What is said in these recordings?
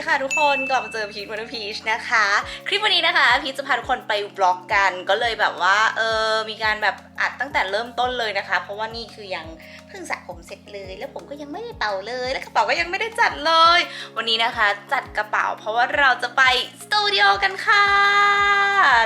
ดีค่ะทุกคนกลับมาเจอพีทวันพีชนะคะ คลิปวันนี้นะคะพีทจะพาทุกคนไปบล็อกกันก็เลยแบบว่าเออมีการแบบอัดตั้งแต่เริ่มต้นเลยนะคะ เพราะว่านี่คือยังเพิ่งสระผมเสร็จเลย แล้วผมก็ยังไม่ได้เป่าเลย และกระเป๋าก็ยังไม่ได้จัดเลย วันนี้นะคะจัดกระเป๋า เพราะว่าเราจะไปสตูดิโอกันค่ะ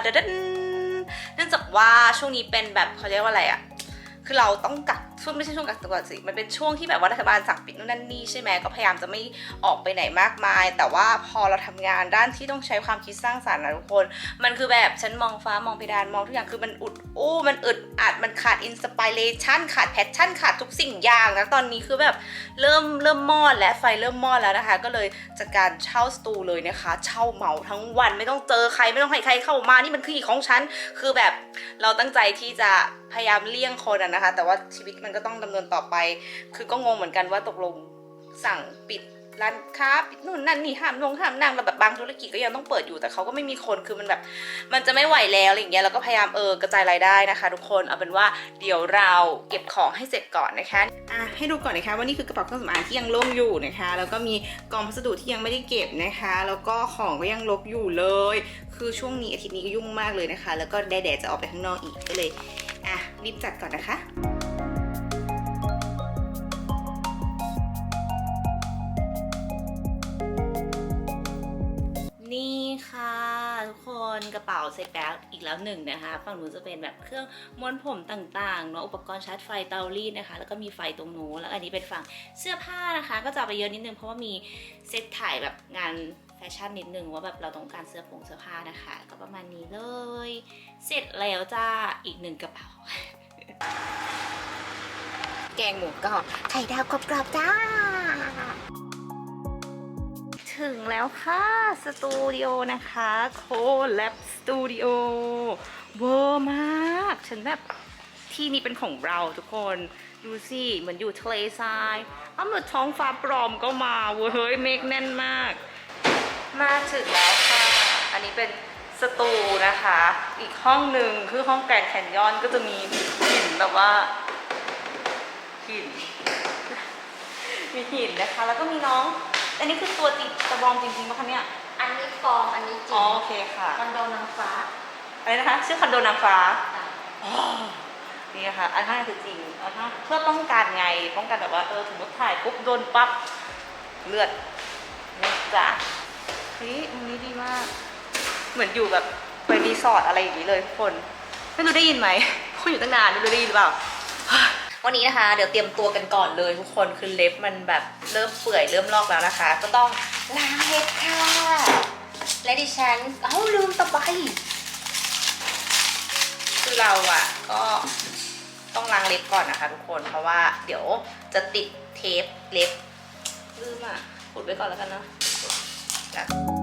เดดนเนื่องจากว่าช่วงนี้เป็นแบบเขาเรียกว่าอะไรอะคือเราต้องกักช่วงไม่ใช่ช่วงกักตัวสิมันเป็นช่วงที่แบบว่ารัฐบาลสั่งปิดนู่นนั่นนี่ใช่ไหมก็พยายามจะไม่ออกไปไหนมากมาย แต่ว่าพอเราทำงานด้านที่ต้องใช้ความคิดสร้างสรรค์นะทุกคน มันคือแบบฉันมองฟ้ามองเพดานมองทุกอย่างคือมันอุดอู้มันอึดอัดมันขาดอินสปิเรชันขาดแพชชั่นขาดทุกสิ่งอย่างนะตอนนี้คือแบบเริ่มเริ่มมอดและไฟเริ่มมอดแล้วนะคะ ก็เลยจัดการเช่าสตูเลยนะคะ เช่าเหมาทั้งวันไม่ต้องเจอใครไม่ต้องให้ใครเข้ามานี่มันคือของฉันคือแบบเราตั้งใจที่จะพยายามเลี่ยงคนนะคะ แต่ว่าชีวิตมันก็ต้องดำเนินต่อไป คือก็งงเหมือนกันว่าตกลงสั่งปิดร้านค้าปิดนู่นนั่นนี่ห้ามลงห้ามนั่งแล้วแบบบางธุรกิจก็ยังต้องเปิดอยู่แต่เขาก็ไม่มีคนคือมันแบบ มันจะไม่ไหวแล้วอะไรอย่างเงี้ยเราก็พยายามเออกระจายรายได้นะคะ ทุกคนเอาเป็นว่าเดี๋ยวเราเก็บของให้เสร็จก่อนนะคะอะให้ดูก่อนนะคะว่านี่คือกระเป๋าเครื่องสำอางที่ยังโล่งอยู่นะคะ แล้วก็มีกองพัสดุที่ยังไม่ได้เก็บนะคะ แล้วก็ของก็ยังลบอยู่เลย คือช่วงนี้อาทิตย์นี้ก็ยุ่งมากเลยนะคะ แล้วก็แดดจะออกไปข้างนอกอีกก็เลยอะรีบจัดก่อนนะคะ ระเป๋าเสร็จแล้วอีกแล้วหนึ่งนะคะ ฝั่งนู้นจะเป็นแบบเครื่องม้วนผมต่างๆเนาะอุปกรณ์ชาร์จไฟเตารีดนะคะ แล้วก็มีไฟตรงนู้นแล้วอันนี้เป็นฝั่งเสื้อผ้านะคะ ก็จะไปเยอะนิดนึงเพราะว่ามีเซตถ่ายแบบงานแฟชั่นนิดนึงว่าแบบเราต้องการเสื้อผงเสื้อผ้านะคะ ก็ประมาณนี้เลย เสร็จแล้วจ้าอีกหนึ่งกระเป๋า แกงหมูกรอบไข่ดาวกรอบๆจ้า ถึงแล้วค่ะ สตูดิโอนะคะโคแลบสตูดิโอเวอร์มาก ฉันแบบที่นี่เป็นของเราทุกคน ดูสิเหมือนอยู่ทะเลทรายอ้าวเหมือนท้องฟ้าปลอมก็มาเว้ยเมฆแน่นมาก มาถึงแล้วค่ะ อันนี้เป็นสตูนะคะ อีกห้องหนึ่งคือห้องแกรนแคนยอนก็จะมีหินแบบว่าหินมีหินนะคะ แล้วก็มีน้อง อันนี้คือตัวจริงตะบองจริงๆปะคะเนี่ย อันนี้ปลอมอันนี้จริอ๋องโอเคค่ะ คอนโดนางฟ้าอะไรนะคะ ชื่อคอนโดนางฟ้าค่ะอ๋อนี่ค่ะ อันข้างในคือจริงอันข้างเพื่อป้องกันไง ป้องกันแบบว่าเออสมมติถ่ายปุ๊บโดนปั๊บเลือดนี่จ้ะเฮ้ยมุมนี้ดีมาก เหมือนอยู่แบบไปรีสอร์ทอะไรอย่างนี้เลยทุกคนไม่รู้ได้ยินไหมคุณอยู่ตั้งนานไม่รู้ได้ยินหรือเปล่า วันนี้นะคะ เดี๋ยวเตรียมตัวกันก่อนเลยทุกคนคือเล็บมันแบบเริ่มเปื่อยเริ่มลอกแล้วนะคะ ก็ต้องล้างเล็บค่ะและดิฉันเอ้าลืมตะไบคือเราอะก็ต้องล้างเล็บก่อนนะคะ ทุกคนเพราะว่าเดี๋ยวจะติดเทปเล็บลืมอะขุดไว้ก่อนแล้วกันเนาะ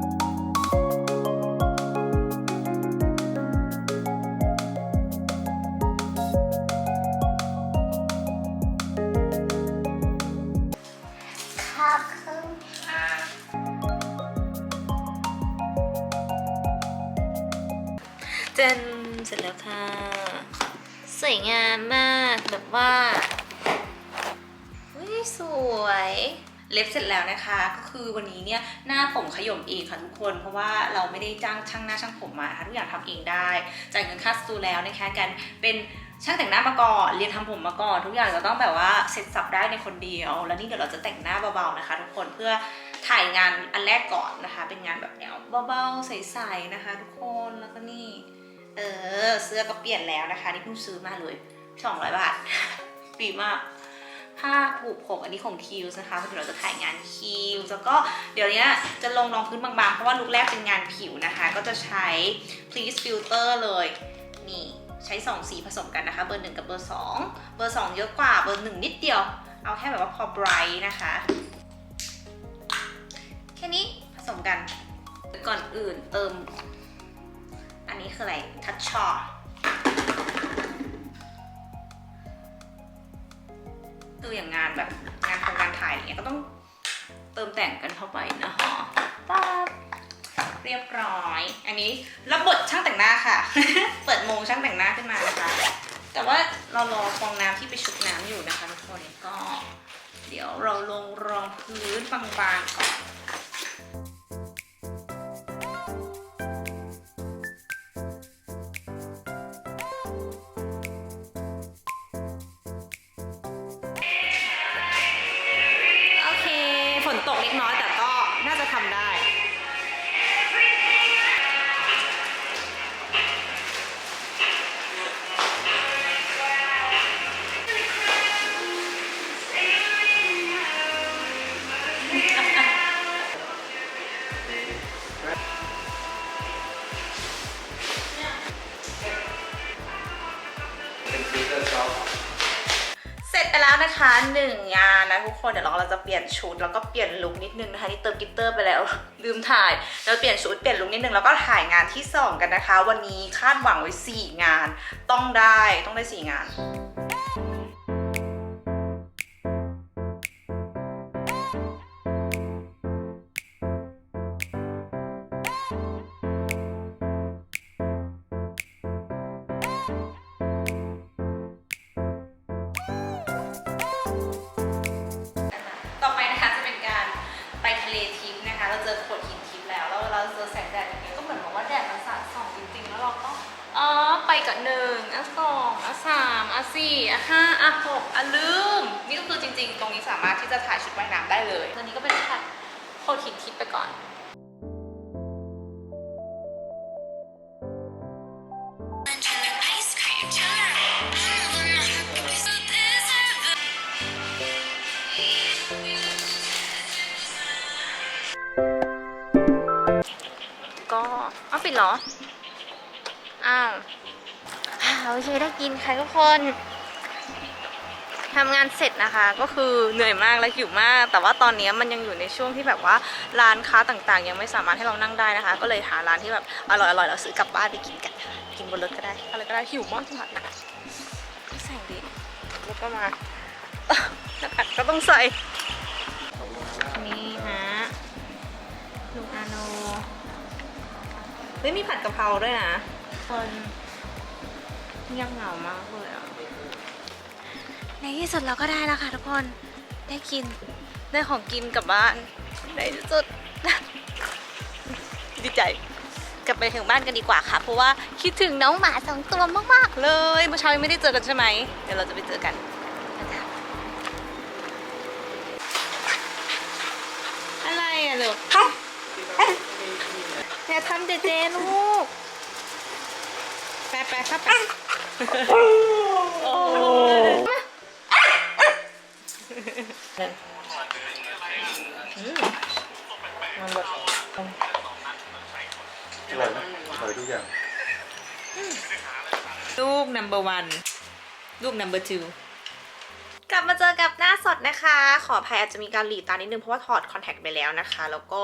จนเสร็จแล้วค่ะ สวยงามมากแบบว่าอุ้ยสวยเล็บเสร็จแล้วนะคะ ก็คือวันนี้เนี่ยหน้าผมขย่มเองค่ะทุกคน เพราะว่าเราไม่ได้จ้างช่างหน้าช่างผมมาทุกอย่างทำเองได้จ่ายเงินค่าสตูแล้วนะคะกันเป็นช่างแต่งหน้ามาก่อนเรียนทำผมมาก่อน ทุกอย่างจะต้องแบบว่าเสร็จสับได้ในคนเดียว แล้วนี่เดี๋ยวเราจะแต่งหน้าเบาๆนะคะ ทุกคนเพื่อถ่ายงานอันแรกก่อนนะคะ เป็นงานแบบแนวเบาๆใสๆนะคะ ทุกคนแล้วก็นี่ เออ เสื้อก็เปลี่ยนแล้วนะคะ นี่เพิ่งซื้อมาเลย 200 บาทดีมากผ้าผูกผมอันนี้ของคิวส์นะคะเพราะเดี๋ยวเราจะถ่ายงานคิวส์แล้วก็เดี๋ยวนี้จะลงรองพื้นบางๆ เพราะว่าลุคแรกเป็นงานผิวนะคะ ก็จะใช้ please filter เลยนี่ใช้2สีผสมกันนะคะ เบอร์ 1 กับเบอร์ 2 เบอร์ 2 เยอะกว่าเบอร์ 1 นิดเดียว เอาแค่แบบว่าพอ bright นะคะ แค่นี้ผสมกัน ก่อนอื่นเติม นี้คืออะไร ทัชชอคืออย่างงานแบบงานโครงการถ่ายอะไรเงี้ยก็ต้องเติมแต่งกันเข้าไปนะคะป๊าบเรียบร้อย อันนี้รับบทช่างแต่งหน้าค่ะ เปิดโมงช่างแต่งหน้าขึ้นมานะคะ แต่ว่าเรารอฟองน้ำที่ไปชุบน้ำอยู่นะคะทุกคนก็ เดี๋ยวเราลงรองพื้นบางๆก่อน หนึ่งงานนะทุกคนเดี๋ยวเราเราจะเปลี่ยนชุดแล้วก็เปลี่ยนลุคนิดนึงนะคะที่เติมกิตเตอร์ไปแล้ว ลืมถ่ายเราเปลี่ยนชุดเปลี่ยนลุคนิดนึงแล้วก็ถ่ายงานที่สองกันนะคะ วันนี้คาดหวังไว้สี่งาน ต้องได้ต้องได้สี่งาน กับหนึ่งอะสองอะสามอะสี่อะห้าอะหกอะลืม นี่ก็คือจริง ๆ ตรงนี้สามารถที่จะถ่ายชุดว่ายน้ำได้เลยตัวนี้ก็เป็นแค่โขดหินทิพย์ไปก่อนก็อ้าวปิดเหรอ อ้าว อ่าโอเคได้กินค่ะทุกคนทำงานเสร็จนะคะก็คือเหนื่อยมากและหิวมาก แต่ว่าตอนนี้มันยังอยู่ในช่วงที่แบบว่าร้านค้าต่างๆ ยังไม่สามารถให้เรานั่งได้นะคะ ก็เลยหาร้านที่แบบอร่อยๆแล้วซื้อกลับบ้านไปกินกันกินบนรถก็ได้อะไรก็ได้หิวมากค่ะแสงดีแล้วก็มาหน้ากากก็ต้องใส่นี่ฮะลุงอาโนเฮ้ยมีผัดกะเพราด้วยนะคน เงียบเหงามากเลยอะในที่สุดเราก็ได้แล้วค่ะทุกคน ได้กิน ได้ของกินกลับบ้าน ในที่สุด ดีใจ กลับไปถึงบ้านกันดีกว่าค่ะ เพราะว่าคิดถึงน้องหมาสองตัวมากๆ เลย เมื่อเช้ายังไม่ได้เจอกันใช่ไหม เดี๋ยวเราจะไปเจอกันนะคะอะไรอะลูกอย่าทำเจเจลูกแปะแปะครับแปะ โอ้มันแบบอร่อยไหมอร่อยทุกอย่างลูก number one ลูก number two กลับมาเจอกับหน้าสดนะคะ ขออภัยอาจจะมีการหลีตานิดนึงเพราะว่าถอดคอนแทคไปแล้วนะคะ แล้วก็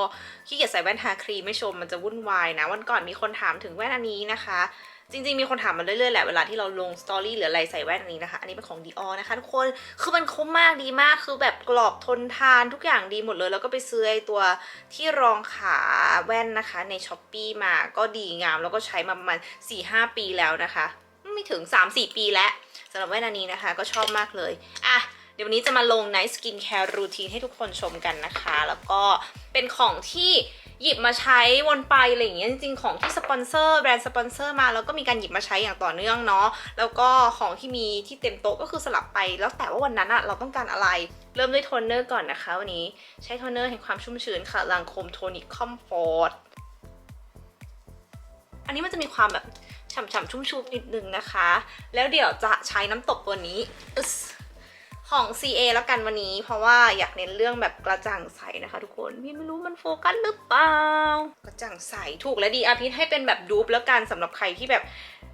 ขี้เกียจใส่แว่นทาครีมไม่ชมมันจะวุ่นวายนะ วันก่อนมีคนถามถึงแว่นอันนี้นะคะ จริงๆ มีคนถามมาเรื่อยๆ แหละ เวลาที่เราลงสตอรี่หรืออะไรใส่แว่นอันนี้นะคะ อันนี้เป็นของ Dior นะคะทุกคน คือมันคุ้มมากดีมาก คือแบบกรอบทนทานทุกอย่างดีหมดเลย แล้วก็ไปซื้อไอตัวที่รองขาแว่นนะคะใน s h อ p e e มาก็ดีงาม แล้วก็ใช้มาประมาณ4-5 ปีแล้วนะคะ ไม่ถึง 3-4 ปีแล้วสำหรับแว่นอันนี้นะคะ ก็ชอบมากเลย อะเดี๋ยววันนี้จะมาลง Night Skin Care Routine ให้ทุกคนชมกันนะคะ แล้วก็เป็นของที่ หยิบมาใช้วนไปอะไรอย่างเงี้ยจริงๆของที่สปอนเซอร์แบรนด์สปอนเซอร์มาแล้วก็มีการหยิบมาใช้อย่างต่อเนื่องเนาะแล้วก็ของที่มีที่เต็มโต๊ะก็คือสลับไป แล้วแต่ว่าวันนั้นอะเราต้องการอะไร เริ่มด้วยโทนเนอร์ก่อนนะคะวันนี้ใช้โทนเนอร์แห่งความชุ่มชื้นค่ะลังโคมโทนิคคอมฟอร์ตอันนี้มันจะมีความแบบฉ่ำๆชุ่มๆนิดนึงนะคะ แล้วเดี๋ยวจะใช้น้ำตกตัวนี้ ของ CA แล้วกันวันนี้ เพราะว่าอยากเน้นเรื่องแบบกระจ่างใสนะคะทุกคนพี่ไม่รู้มันโฟกัสหรือเปล่ากระจ่างใสถูกและดีอาพิทให้เป็นแบบดูปแล้วกันสำหรับใครที่แบบ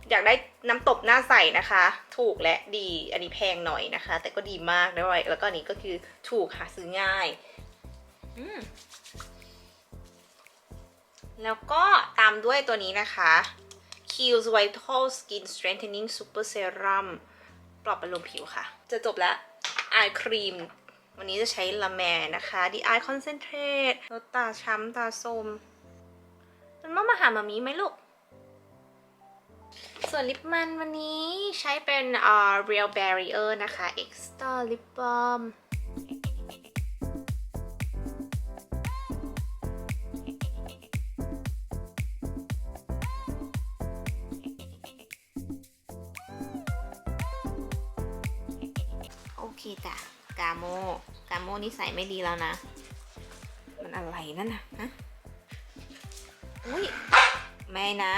อยากได้น้ำตบหน้าใสนะคะ ถูกและดีอันนี้แพงหน่อยนะคะ แต่ก็ดีมากด้วยแล้วก็อันนี้ก็คือถูกหาซื้อง่ายแล้วก็ตามด้วยตัวนี้นะคะ k i e l s Vital Skin Strengthening Super Serum ปลอบประโลมผิวค่ะ จะจบแล้ว อายครีม วันนี้จะใช้ละแมนะคะดีอายคอนเซนเทรตลดตาช้ำตาส้มมันมามาหามามีไหมลูก ส่วนลิปมันวันนี้ใช้เป็นอ่อ Real Barrier นะคะ Extra Lip Balm กาโมกาโมนี่ใส่ไม่ดีแล้วนะ มันอะไรนั่นนะฮะอุ้ยไม่นะ